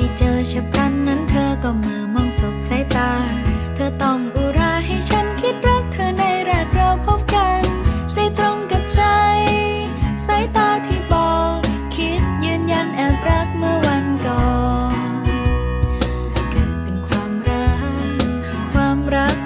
ได้เจอฉับพลันนั้นเธอก็มือมองสบสายตา เธอต้องอุราให้ฉันคิดรักเธอในแรกเราพบกัน ใจตรงกับใจ สายตาที่บอก คิดยืนยันแอบรักเมื่อวันก่อนเกิดเป็นความรัก ความรัก